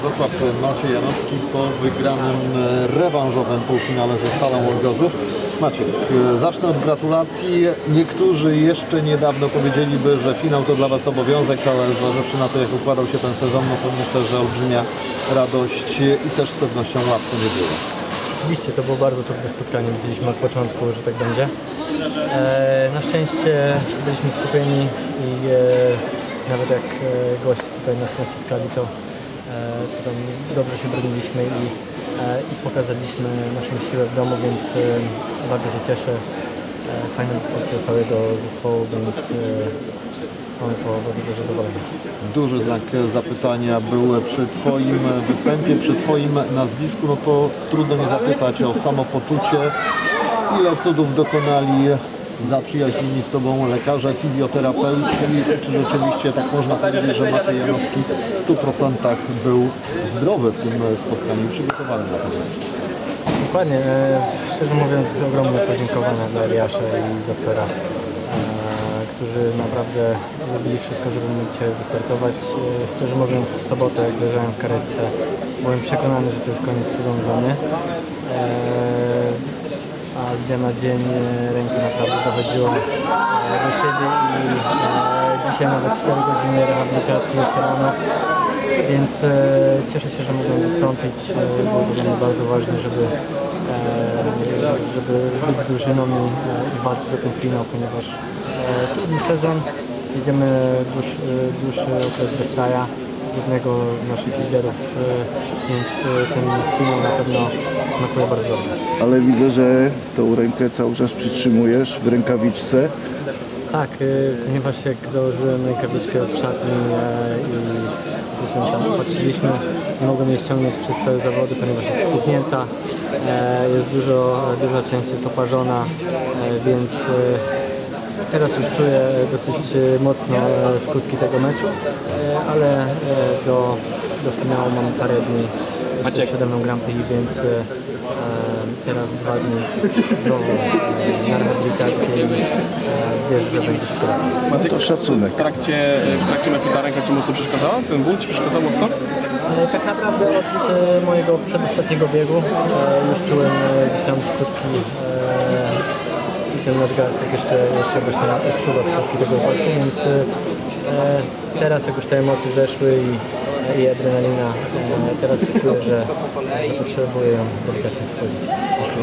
Wrocław Maciej Janowski po wygranym e, rewanżowym półfinale ze Stalą Łogorzów. Maciek, e, zacznę od gratulacji. Niektórzy jeszcze niedawno powiedzieliby, że finał to dla Was obowiązek, ale zważywszy na to, jak układał się ten sezon, no to myślę, że olbrzymia radość i też z pewnością łatwo nie było. Oczywiście to było bardzo trudne spotkanie, widzieliśmy od początku, że tak będzie. E, na szczęście byliśmy skupieni i e, nawet jak e, goście tutaj nas naciskali, to, e, to tam dobrze się broniliśmy i, e, i pokazaliśmy naszą siłę w domu, więc e, bardzo się cieszę. E, fajna dyspozycja całego zespołu, więc e, mamy powody do zadowolenia. Duży znak zapytania był przy Twoim występie, przy Twoim nazwisku. No to trudno nie zapytać o samopoczucie. Ile cudów dokonali zaprzyjaźnieni z Tobą lekarze, fizjoterapeuci? Czy rzeczywiście tak można powiedzieć, że Maciej Janowski w 100% był zdrowy w tym spotkaniu przygotowany na to? Dokładnie. E, szczerze mówiąc ogromne podziękowania dla Eliasza i doktora, e, którzy naprawdę zrobili wszystko, żeby móc dzisiaj wystartować. E, szczerze mówiąc w sobotę, jak leżałem w karetce, byłem przekonany, że to jest koniec sezonu dla mnie. A z dnia na dzień e, ręka naprawdę dochodziła e, do siebie i e, dzisiaj nawet 4 godziny rehabilitacji jeszcze rano. Więc cieszę się, że mogłem wystąpić. Było to dla mnie bardzo ważne, żeby, żeby być z drużyną i, walczyć o ten finał, ponieważ trudny sezon, jedziemy dłuż, e, dłuższy okres bez staja, jednego z naszych liderów, e, więc e, ten finał na pewno smakuje bardzo dobrze. ale widzę, że tą rękę cały czas przytrzymujesz w rękawiczce. Tak, y, ponieważ jak założyłem rękawiczkę w szatni e, i zresztą tam patrzyliśmy, nie mogłem jej ściągnąć przez całe zawody, ponieważ jest spuchnięta, e, jest dużo, duża część jest oparzona, e, więc e, teraz już czuję dosyć e, mocno e, skutki tego meczu, e, ale e, do, do finału mam parę dni jeszcze przede mną Grand Prix, więc teraz dwa dni znowu e, na rehabilitację i e, wierzę, że będzie lepiej. No to szacunek. W trakcie, w trakcie meczu ta ręka Ci mocno przeszkadzała? Ten ból Ci przeszkadzał mocno? E, Tak naprawdę od e, mojego przedostatniego biegu e, już czułem e, gdzieś tam skutki e, ten nadgarstek jeszcze, jeszcze właśnie odczuwa skutki tego upadku, więc e, teraz jak już te emocje zeszły i, i adrenalina, e, teraz czuję, że, że potrzebuję ją delikatnie schodzić.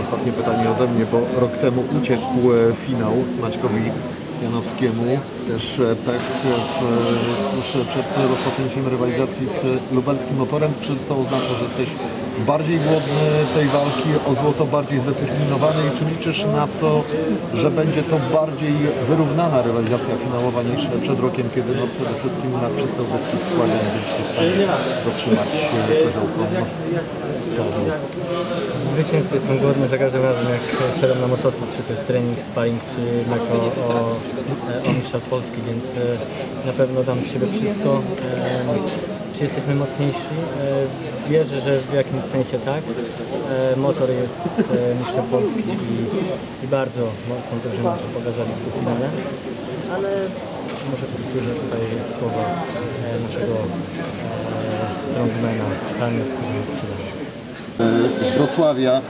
Ostatnie pytanie ode mnie, bo rok temu uciekł e, finał Maćkowi Janowskiemu. Też pech tuż przed rozpoczęciem rywalizacji z lubelskim motorem. Czy to oznacza, że jesteś bardziej głodny tej walki o złoto, bardziej zdeterminowany i czy liczysz na to, że będzie to bardziej wyrównana rywalizacja finałowa niż przed rokiem, kiedy no przede wszystkim na przystępówki w składzie nie byliście w stanie dotrzymać e, koziołkom torzu? Zwycięstw jestem głodny za każdym razem, jak siadam na motocykl, czy to jest trening, sparring, czy mecz o, o, o mistrza Polski, więc e, na pewno dam z siebie wszystko. Czy jesteśmy mocniejsi? E, Wierzę, że w jakimś sensie tak. E, Motor jest e, mistrzem Polski i, i bardzo mocną drużynę to pokazali w półfinale, ale może powtórzę tutaj słowa e, naszego e, strongmana, Daniel Skórzyn z Wrocławia.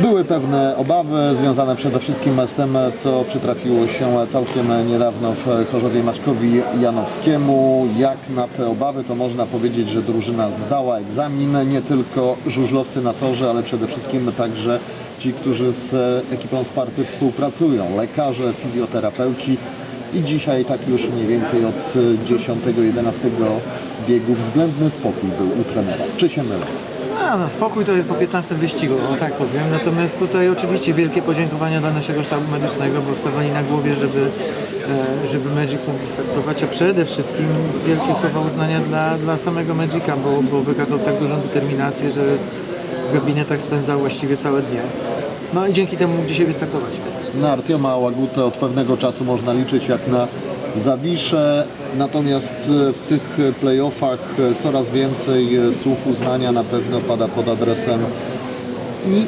Były pewne obawy związane przede wszystkim z tym, co przytrafiło się całkiem niedawno w Chorzowie Maćkowi Janowskiemu. Jak na te obawy, to można powiedzieć, że drużyna zdała egzamin. Nie tylko żużlowcy na torze, ale przede wszystkim także ci, którzy z ekipą Sparty współpracują. Lekarze, fizjoterapeuci. I dzisiaj tak już mniej więcej od 10-11 biegu względny spokój był u trenera. Czy się mylę? A, no, spokój to jest po 15 wyścigu, o tak powiem. Natomiast tutaj oczywiście wielkie podziękowania dla naszego sztabu medycznego, bo stawali na głowie, żeby, e, żeby Magic mógł wystartować, a przede wszystkim wielkie słowa uznania dla, dla samego Magica, bo, bo wykazał tak dużą determinację, że w gabinetach spędzał właściwie całe dnie. No i dzięki temu mógł dzisiaj wystartować. Na Artioma Łagutę od pewnego czasu można liczyć jak na Zawiszę, natomiast e, w tych playoffach e, coraz więcej e, słów uznania na pewno pada pod adresem i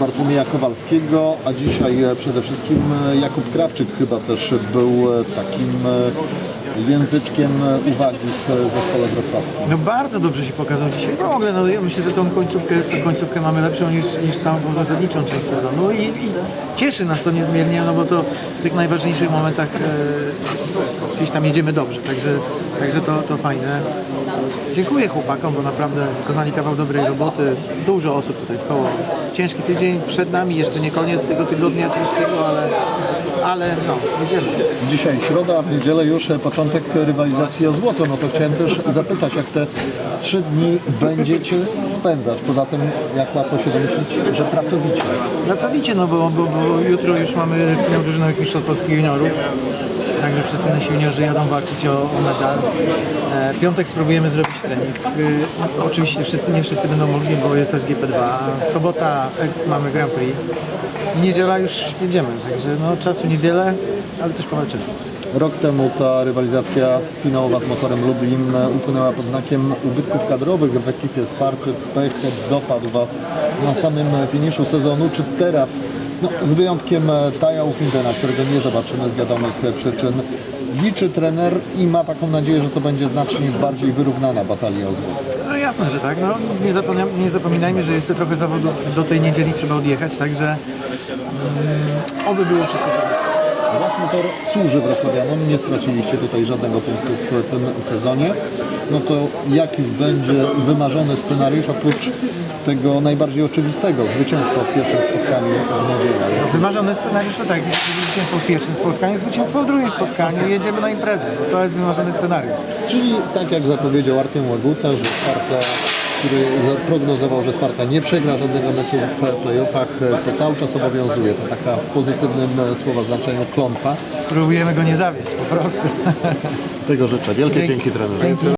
Bartłomieja Kowalskiego, a dzisiaj przede wszystkim Jakub Krawczyk chyba też był takim języczkiem uwagi w zespole wrocławskim. No bardzo dobrze się pokazał dzisiaj. No w ogóle, no ja myślę, że tą końcówkę, końcówkę mamy lepszą niż, niż całą tą zasadniczą część sezonu i, i cieszy nas to niezmiernie, no bo to w tych najważniejszych momentach e, gdzieś tam jedziemy dobrze, także, także to, to fajne. Dziękuję chłopakom, bo naprawdę wykonali kawał dobrej roboty. Dużo osób tutaj w koło. Ciężki tydzień przed nami, jeszcze nie koniec tego tygodnia ciężkiego, ale, ale no, jedziemy. Dzisiaj środa, w niedzielę już e, początek rywalizacji o złoto. No to chciałem też zapytać, jak te trzy dni będziecie spędzać? Poza tym, jak łatwo się domyślić, że pracowicie. Pracowicie, no bo, bo, bo jutro już mamy finał drużynowych mistrzostw Polski juniorów. Także wszyscy nasi juniorzy jadą walczyć o, o medal. E, piątek spróbujemy zrobić trening. E, oczywiście wszyscy, nie wszyscy będą mogli, bo jest SGP2. Sobota e, mamy Grand Prix. I niedziela już jedziemy, także no, czasu niewiele, ale coś powalczymy. Rok temu ta rywalizacja finałowa z motorem Lublin e, upłynęła pod znakiem ubytków kadrowych w ekipie Sparty. Pech dopadł Was na samym finiszu sezonu. Czy teraz, no, z wyjątkiem e, Taja Ufindena, którego nie zobaczymy z wiadomych e, przyczyn, liczy trener i ma taką nadzieję, że to będzie znacznie bardziej wyrównana batalia o złoto? No jasne, że tak. No, nie, nie zapominajmy, że jeszcze trochę zawodów do tej niedzieli trzeba odjechać, także mm, oby było wszystko tak. Wasz motor służy wrocławianom, nie straciliście tutaj żadnego punktu w tym sezonie. No to jaki będzie wymarzony scenariusz oprócz tego najbardziej oczywistego zwycięstwa w pierwszym spotkaniu w niedzielę? Wymarzony scenariusz to tak, zwycięstwo w pierwszym spotkaniu, zwycięstwo w drugim spotkaniu i jedziemy na imprezę. No to jest wymarzony scenariusz. Czyli tak jak zapowiedział Artem Łaguta, że Sparta, który prognozował, że Sparta nie przegra żadnego meczu w playoffach, to cały czas obowiązuje. To taka w pozytywnym słowa znaczeniu klątwa. Spróbujemy go nie zawieść po prostu. Tego życzę. Wielkie dzięki, trenerze. Dzięki.